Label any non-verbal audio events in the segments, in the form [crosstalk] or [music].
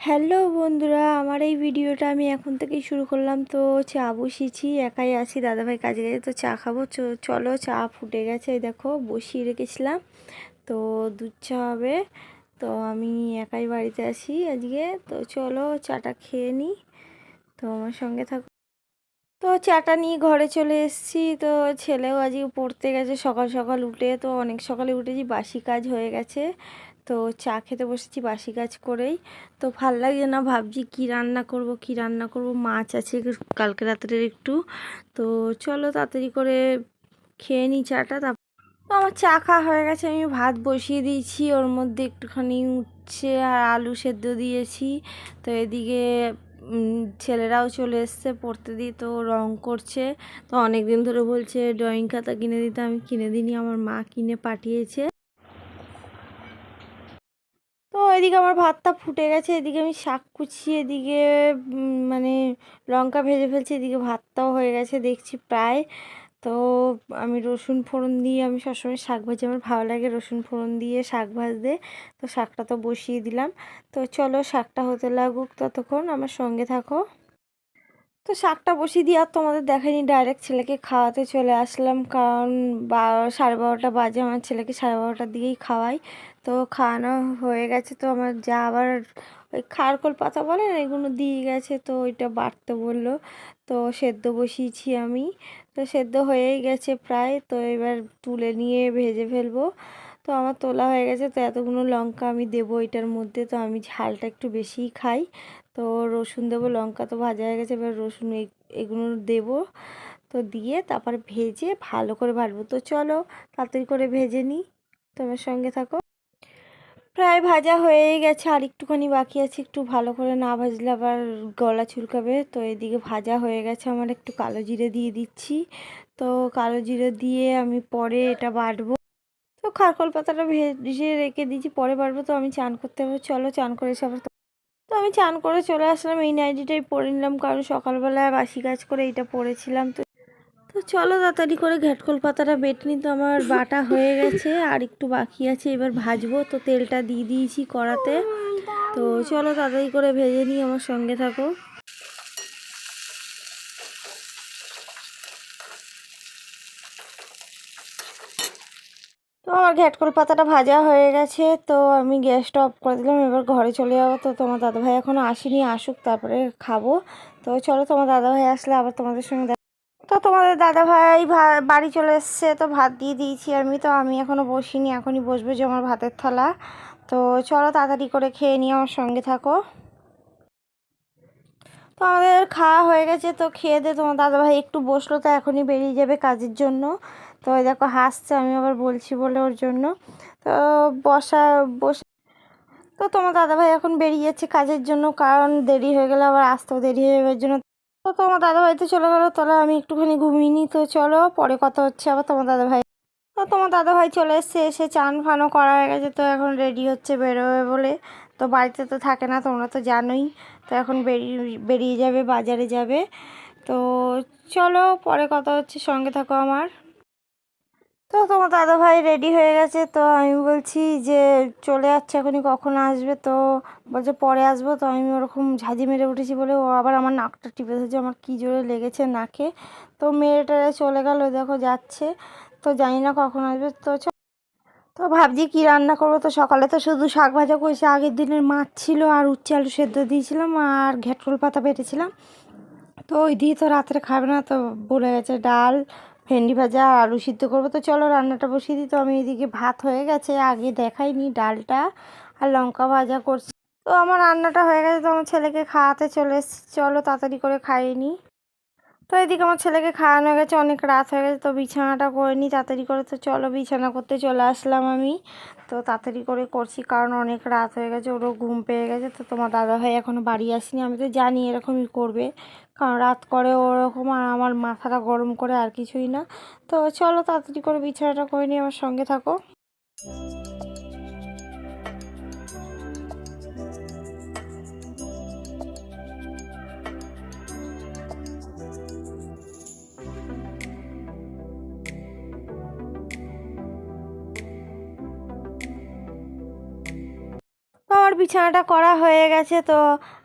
Hello বন্ধুরা, আমার এই ভিডিওটা আমি এখন থেকেই শুরু করলাম। তো চা বসিয়েছি, একাই আছি, দাদাভাই কাজে গেছে, তো চা খাব। চলো চা ফুটে গেছে দেখো, বসিয়ে রেখেছিলাম। তো দুধ চা হবে, তো আমি একাই বাড়িতে আছি আজকে। তো চলো চাটা খেয়ে নিই। তো আমার সঙ্গে থাকো। তো চাটা নিয়ে ঘরে চলে এসেছি। তো ছেলেও আজকে পড়তে গেছে সকাল সকাল উঠে। তো অনেক সকালে উঠেছি, বাসি কাজ হয়ে গেছে। তো চা খেতে বসেছি বাসি কাজ করেই। তো ভালো লাগছে না, ভাবছি কি রান্না করব, কি রান্না করব? মাছ আছে কালকে রাত্রের একটু। তো চলো তাড়াতাড়ি করে খেয়ে নিই চাটা। তারপর তো আমার চা খাওয়া হয়ে গেছে, আমি ভাত বসিয়ে দিয়েছি। ওর মধ্যে একটুখানি উঠছে আর আলু সেদ্ধ দিয়েছি। তো এদিকে ছেলেরাও চলে এসছে, পড়তে দিই তো রং করছে। তো অনেক দিন ধরে বলছে, ড্রয়িং খাতা কিনে দিতে। আমি কিনে দিইনি, আমার মা কিনে পাঠিয়েছে। তো এদিকে আমার ভাতটা ফুটে গেছে, এদিকে আমি শাক কুচি এদিকে মানে লঙ্কা ভেজে ফেলছি, এদিকে ভাতটাও হয়ে গেছে, দেখছি প্রায় তো আমি রসুন ফোড়ন দিয়ে আমি সবসময় শাক ভাজি, আমার ভালো লাগে রসুন ফোড়ন দিয়ে শাক ভাজতে। তো শাকটা তো বসিয়ে দিলাম। তো চলো শাকটা হতে লাগুক ততক্ষণ, আমার সঙ্গে থাকো। তো শাকটা বসিয়ে দিয়ে আর তোমাদের দেখাইনি ডাইরেক্ট ছেলেকে খাওয়াতে চলে আসলাম। কারণ বা, সাড়ে বারোটা বাজে, আমার ছেলেকে সাড়ে বারোটার দিকেই খাওয়াই। তো খাওয়ানো হয়ে গেছে, তো আমার যা আবার ওই খারকোল পাতা বলে না, এগুলো দিয়ে গেছে, তো ওইটা বাড়তে বলল। তো সেদ্ধ বসিয়েছি আমি। তো সেদ্ধ হয়েই গেছে প্রায়, তো এবার তুলে নিয়ে ভেজে ফেলব। তো আমার তোলা হয়ে গেছে, তো এতগুলো লঙ্কা আমি দেবো এটার মধ্যে, তো আমি ঝালটা একটু বেশিই খাই। তো রসুন দেবো, লঙ্কা তো ভাজা হয়ে গেছে, এবার রসুন এগুলো দেবো। তো দিয়ে তারপর ভেজে ভালো করে ভাজবো। তো চলো তাড়াতাড়ি করে ভেজে নিই, তোমার সঙ্গে থাকো। প্রায় ভাজা হয়েই গেছে, আর একটুখানি বাকি আছে, একটু ভালো করে না ভাজলে আবার গলা চুলকাবে। তো এদিকে ভাজা হয়ে গেছে, আমার একটু কালো জিরে দিয়ে দিচ্ছি। তো কালো জিরে দিয়ে আমি পরে এটা বাটবো। তো খারকোল পাতাটা ভেজে রেখে দিয়েছি, পরে বাটবো। তো আমি চান করতে হবে, চলো চান করে এসে আবার তো আমি চান করে চলে আসলাম। এই নাইটিটাই পরে নিলাম, কারণ সকালবেলায় বাসি কাজ করে এটা পরেছিলাম। তো তো চলো তাড়াতাড়ি করে ঘ্যাটকল পাতাটা বেটে নি তো আমার বাটা হয়ে গেছে, আর একটু বাকি আছে, এবার ভাজবো। তো তেলটা দিয়ে দিয়েছি কড়াতে। তো চলো তাড়াতাড়ি করে ভেজে নিই, আমার সঙ্গে থাকো। তো আমার ঘ্যাটকল পাতাটা ভাজা হয়ে গেছে, তো আমি গ্যাসটা অফ করে দিলাম, এবার ঘরে চলে যাব। তো তোমার দাদাভাই এখনও আসেনি, আসুক তারপরে খাব। তো চলো তোমার দাদাভাই আসলে আবার তোমাদের সঙ্গে তো তোমাদের দাদাভাই বাড়ি চলে এসছে, তো ভাত দিয়ে দিয়েছি আমি, তো আমি এখনও বসিনি, এখনই বসবো যে আমার ভাতের থালা। তো চলো তাড়াতাড়ি করে খেয়ে নিয়ে আমার সঙ্গে থাকো। তো আমাদের খাওয়া হয়ে গেছে, তো খেয়ে দিয়ে তোমার দাদাভাই একটু বসল, তো এখনই বেরিয়ে যাবে কাজের জন্য। তো ওই দেখো হাসছে, আমি আবার বলছি বলে ওর জন্য। তো বসা, বসে তো তোমার দাদাভাই এখন বেরিয়ে যাচ্ছে কাজের জন্য, কারণ দেরি হয়ে গেলে আবার আসতেও দেরি হয়ে যাবে এর জন্য। তো তোমার দাদাভাই তো চলে গেলো, তাহলে আমি একটুখানি ঘুমিয়ে নিই। তো চলো, পরে কথা হচ্ছে আবার তোমার দাদাভাই। তো তোমার দাদাভাই চলে এসছে, এসে চান ফানও করা হয়ে গেছে, তো এখন রেডি হচ্ছে বেরোবে বলে। তো বাড়িতে তো থাকে না, তোমরা তো জানোই। তো এখন বেরিয়ে বেরিয়ে যাবে, বাজারে যাবে। তো চলো, পরে কথা হচ্ছে, সঙ্গে থাকো আমার। তো তোমার দাদা ভাই রেডি হয়ে গেছে, তো আমি বলছি যে চলে যাচ্ছে এখনই, কখন আসবে? তো বলছে পরে আসব, তো আমি ওরকম ঝাঁঝি মেরে উঠেছি বলে ও আবার আমার নাকটা টিপে ধরেছে, আমার কী জোরে লেগেছে নাকে। তো মেয়েটা চলে গেল দেখো যাচ্ছে, তো জানি না কখন আসবে। তো তো ভাবছি কি রান্না করব, তো সকালে তো শুধু শাক ভাজা করেছি, আগের দিনের মাছ ছিল আর উচ্ছে আলু সেদ্ধ দিয়েছিলাম আর ঘ্যাটকল পাতা বেটেছিলাম। তো ওই দিয়ে তো রাত্রে খাবে না, তো বলে গেছে ডাল ভেন্ডি ভাজা আর আলু সিদ্ধ করব। তো চলো রান্নাটা বসিয়ে দিই। তো আমি এদিকে ভাত হয়ে গেছে, আগে দেখাইনি ডালটা আর লঙ্কা ভাজা করছি। তো আমার রান্নাটা হয়ে গেছে, তো আমার ছেলেকে খাওয়াতে চলে এসেছি। চলো তাড়াতাড়ি করে খাইয়ে নিই তো এদিকে আমার ছেলেকে খাওয়ানো হয়ে গেছে, অনেক রাত হয়ে গেছে, তো বিছানাটা করে নিই তাড়াতাড়ি করে তো চলো বিছানা করতে চলে আসলাম আমি। তো তাড়াতাড়ি করে করছি, কারণ অনেক রাত হয়ে গেছে, ওরও ঘুম পেয়ে গেছে, তো তোমার দাদা ভাই এখনও বাড়ি আসেনি, আমি তো জানি এরকমই করবে, কারণ রাত করে ওরকম আর আমার মাথাটা গরম করে আর কিছুই না। তো চলো তাড়াতাড়ি করে বিছানাটা করে নিই আমার সঙ্গে থাকো। বিছানাটা করা হয়ে গেছে, তো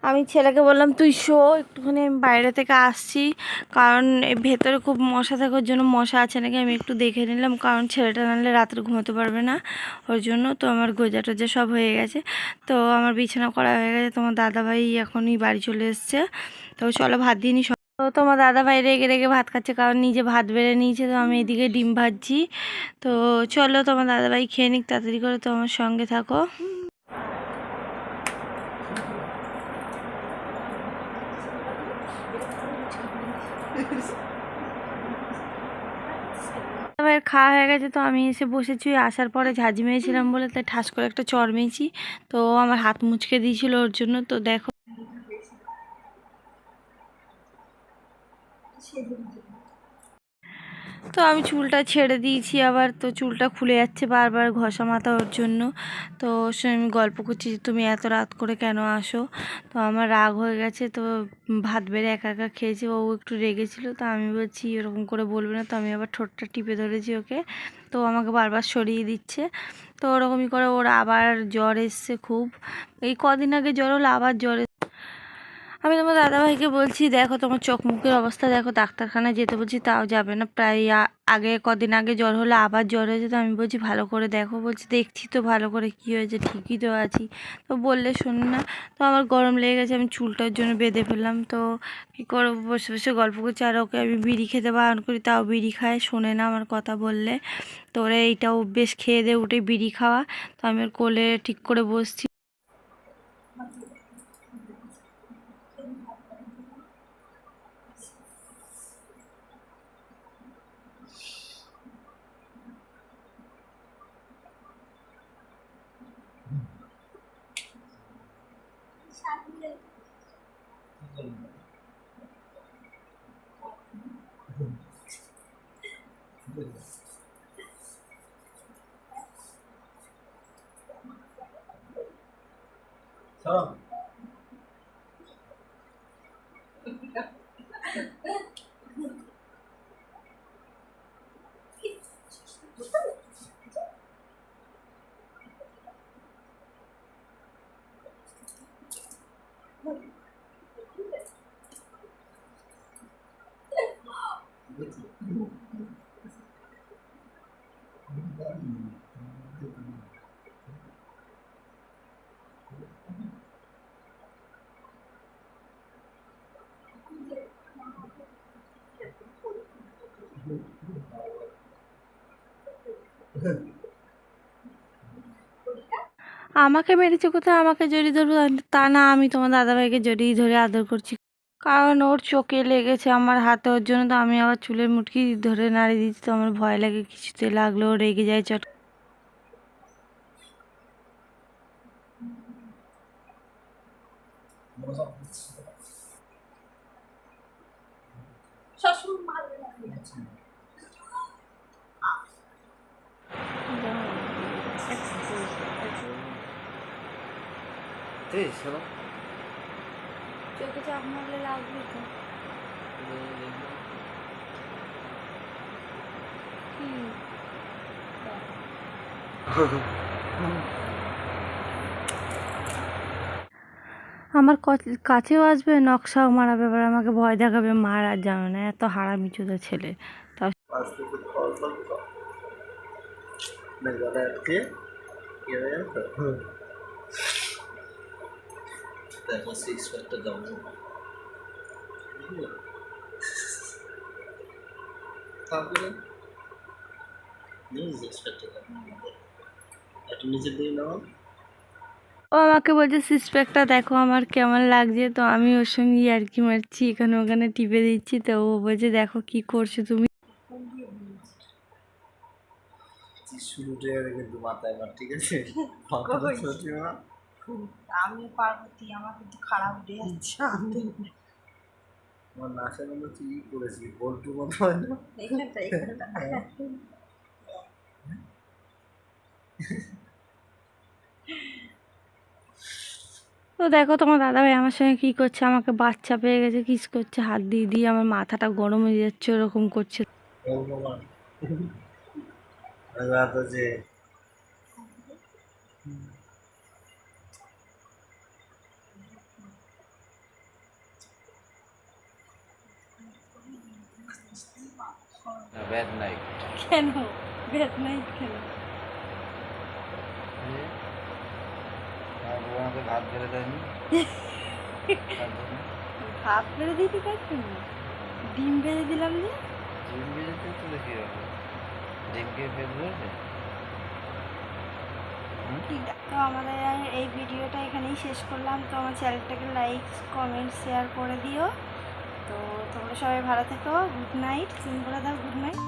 আমি ছেলেকে বললাম, তুই শো, একটুখানি আমি বাইরে থেকে আসছি। কারণ ভেতরে খুব মশা থাকার জন্য মশা আছে নাকি আমি একটু দেখে নিলাম। কারণ ছেলেটা নাহলে রাত্রে ঘুমোতে পারবে না। ওর জন্য তো আমার গোজা টোজা সব হয়ে গেছে। তো আমার বিছানা করা হয়ে গেছে। তোমার দাদাভাই এখনই বাড়ি চলে এসছে। তো চলো ভাত দিয়ে নি। তো তোমার দাদাভাই রেগে রেগে ভাত খাচ্ছে, কারণ নিজে ভাত বেড়ে নিয়েছে, তো আমি এদিকে ডিম ভাজছি। তো চলো তোমার দাদাভাই খেয়ে নিক, তাড়াতাড়ি করে তো আমার সঙ্গে থাকো এবার খাওয়া হয়ে গেছে, তো আমি এসে বসেছি। আসার পরে ঝাঁঝি মেরেছিলাম বলে, তাই ঠাস করে একটা চর মেয়েছি। তো আমার হাত মুচকে দিয়েছিল ওর জন্য, তো দেখো। তো আমি চুলটা ছেড়ে দিয়েছি আবার, তো চুলটা খুলে যাচ্ছে বারবার ঘষা মাথা ওর জন্য। তো ওর সঙ্গে আমি গল্প করছি যে, তুমি এত রাত করে কেন আসো? তো আমার রাগ হয়ে গেছে, তো ভাত বেড়ে একা একা খেয়েছে, ও একটু রেগেছিলো, তো আমি বলছি, এরকম করে বলবে না তো, আমি আবার ঠোঁটটা টিপে ধরেছি ওকে। তো আমাকে বারবার সরিয়ে দিচ্ছে। তো ওরকমই করে ওর আবার জ্বর এসছে খুব। এই কদিন আগে জ্বর হলো, আবার জ্বর আমি তোমার দাদাভাইকে বলছি, দেখো তোমার চোখ মুখের অবস্থা, দেখো ডাক্তারখানায় যেতে বলছি, তাও যাবে না। প্রায় আগে কদিন আগে জ্বর হলে, আবার জ্বর হয়েছে, তো আমি বলছি ভালো করে দেখো, বলছি দেখছি তো ভালো করে কী হয়েছে, ঠিকই তো আছি। তো বললে শোনে না, তো আমার গরম লেগে গেছে, আমি চুলটার জন্য বেঁধে ফেললাম, তো কী করব, বসে বসে গল্প করছি, আর ওকে আমি বিড়ি খেতে বারণ করি, তাও বিড়ি খায়, শোনে না আমার কথা বললে। তো ওরা এইটাও বেশ খেয়ে দিয়ে উঠে বিড়ি খাওয়া, তো আমি ওর কোলে ঠিক করে বসছি। 啥보 여. 잘. আমাকে মেরেছে কোথায়? আমাকে জড়িয়ে ধরবো? তা না, আমি তোমার দাদাভাইকে জড়িয়ে ধরে আদর করছি। কারণ ওর চোখে লেগেছে আমার হাতে ওর জন্য তো আমি আবার চুলের মুটকি ধরে নাড়িয়ে দিচ্ছি তো আমার ভয় লাগে কিছুতে লাগল ও রেগে যায় চট। এই চোখে চাপ মারলে লাগবে তো। আমার ক- কাছেও আসবে নকশাও মারাবে এবার আমাকে ভয় দেখাবে মার আর যাবে না এত হারামি চোদা ছেলে তা আস্তে ফল ফল ফল না গলা আটকে ইয়ে হয়ে গেছে তো? দেখো সিক্স প্যাকটা তারপরে সিক্স একটু নাও ও আমাকে বলছে সিক্স প্যাকটা দেখো আমার কেমন লাগছে। তো আমি ওর সঙ্গে আর কি মারছি এখানে ওখানে টিপে দিচ্ছি। তো ও বলছে দেখো কি করছ তুমি? শুরু উঠে গেছে কিন্তু মাথায় ঠিক আছে? [laughs] মাথাটা আমি পার্বতী আমার কিন্তু খারাপ ডে আছে আমার নাচের মধ্যে তুই ই করেছি বল্টু মতো হয় না? এখানটা এখানটা তো দেখো তোমার দাদাভাই আমার সঙ্গে কী করছে? আমাকে বাচ্চা পেয়ে গেছে কিস করছে হাত দিয়ে দিয়ে আমার মাথাটা গরম হয়ে যাচ্ছে ওরকম করছে। যে। ব্যাড নাইট কেন? বেদ নাই কেন? আমাকে ভাত বেড়ে দেয়নি। তার জন্য ভাত বেড়ে দিতে পারছি ডিম বেড়ে দিলাম যে। ডিম ভেজেতে তো দেখি হবে। ডিমকে পেট ভরবে তো আমাদের এই ভিডিওটা এখানেই শেষ করলাম। তো আমার চ্যানেলটাকে লাইক কমেন্ট শেয়ার করে দিও। তো তোমরা সবাই ভালো থেকো গুড নাইট। তুমি বলে দাও গুড নাইট।